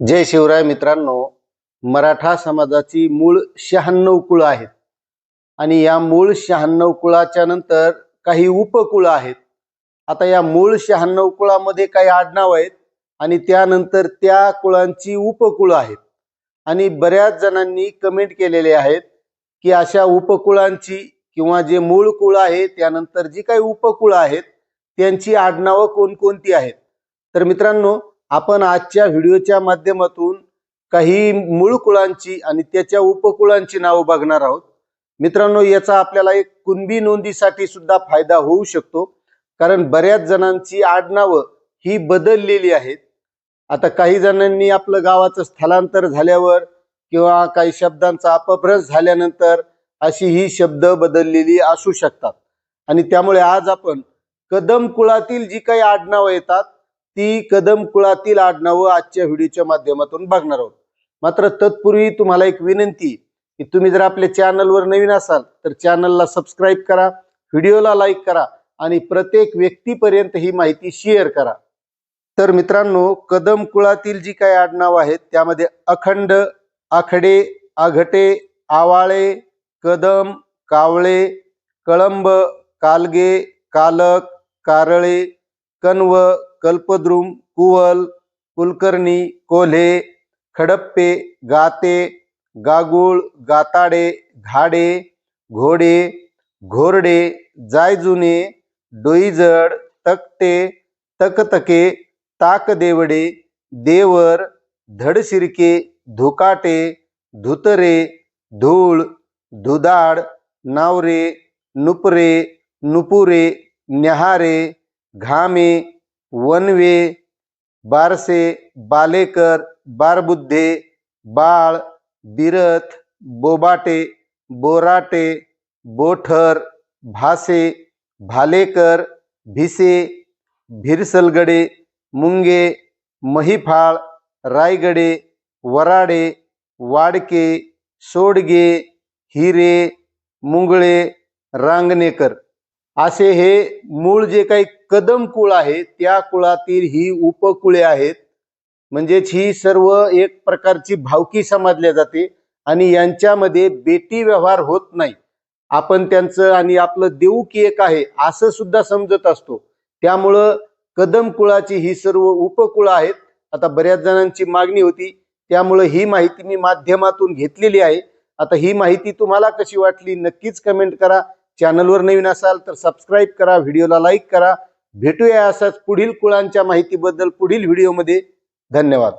जय शिवराय मित्रांनो मराठा समाजाची मूळ शहाण्णव कुळं आहेत. आणि या मूळ शहाण्णव कुळाच्या नंतर काही उपकुळं आहेत. आता या मूळ शहाण्णव कुळामध्ये काही आडनाव आहेत आणि त्यानंतर त्या कुळांची उपकुळं आहेत. आणि बऱ्याच जणांनी कमेंट केलेले आहेत की अशा उपकुळांची किंवा जे मूळ कुळ आहे त्यानंतर जी काही उपकुळं आहेत त्यांची आडनावं कोणकोणती आहेत? तर मित्रांनो आपण आजच्या व्हिडिओच्या माध्यमातून काही मूळ कुळांची आणि त्याच्या उपकुळांची नावं बघणार आहोत. मित्रांनो याचा आपल्याला एक कुणबी नोंदीसाठी सुद्धा फायदा होऊ शकतो. कारण बऱ्याच जणांची आडनावं ही बदललेली आहेत. आता काही जणांनी आपलं गावाचं स्थलांतर झाल्यावर किंवा काही शब्दांचा अपभ्रंश झाल्यानंतर अशी ही शब्द बदललेली असू शकतात. आणि त्यामुळे आज आपण कदम कुळातील जी काही आडनावं येतात ती कदम कुळातील आडनावं आजच्या व्हिडिओच्या माध्यमातून बघणार आहोत. मात्र तत्पूर्वी तुम्हाला एक विनंती की तुम्ही जर आपल्या चॅनलवर नवीन असाल तर चॅनलला सबस्क्राईब करा व्हिडिओला लाईक करा आणि प्रत्येक व्यक्तीपर्यंत ही माहिती शेअर करा. तर मित्रांनो कदम कुळातील जी काही आडनावं आहेत त्यामध्ये अखंड आखडे आघटे आवाळे कदम कावळे कळंब कालगे कालक कारळे कण्व कल्पद्रुम कुवल कुलकर्णी कोल्हे खडप्पे गाते गागुळ गाताडे घाडे घोडे घोरडे जायजुने डोईजड तकटे तकतके ताकदेवडे देवर धडशिरके धुकाटे धुतरे धूळ धुदाड नावरे नुपरे नुपुरे न्याहारे घामे वनवे बारसे बालेकर बारबुद्धे बाळ बिरथ, बोबाटे, बोराटे, बोठर, भासे भालेकर भिसे, भिरसलगडे, मुंगे महिफाळ रायगडे, वराडे, वाडके, सोडगे, हिरे, मुंगळे, रांगणेकर। असे हे मूळ जे काही कदम कुळ आहे त्या कुळातील ही उपकुळे आहेत. म्हणजेच ही सर्व एक प्रकारची भावकी समजल्या जाते आणि यांच्यामध्ये बेटी व्यवहार होत नाही. आपण त्यांचं आणि आपलं देऊ की एक आहे असं सुद्धा समजत असतो. त्यामुळं कदम कुळाची ही सर्व उपकुळ आहेत. आता बऱ्याच जणांची मागणी होती त्यामुळं ही माहिती मी माध्यमातून घेतलेली आहे. आता ही माहिती तुम्हाला कशी वाटली नक्कीच कमेंट करा. चॅनलवर नवीन असाल तर सबस्क्राईब करा व्हिडिओला लाईक करा. भेटूया असाच पुढील कुळांच्या माहितीबद्दल पुढील व्हिडिओमध्ये. धन्यवाद.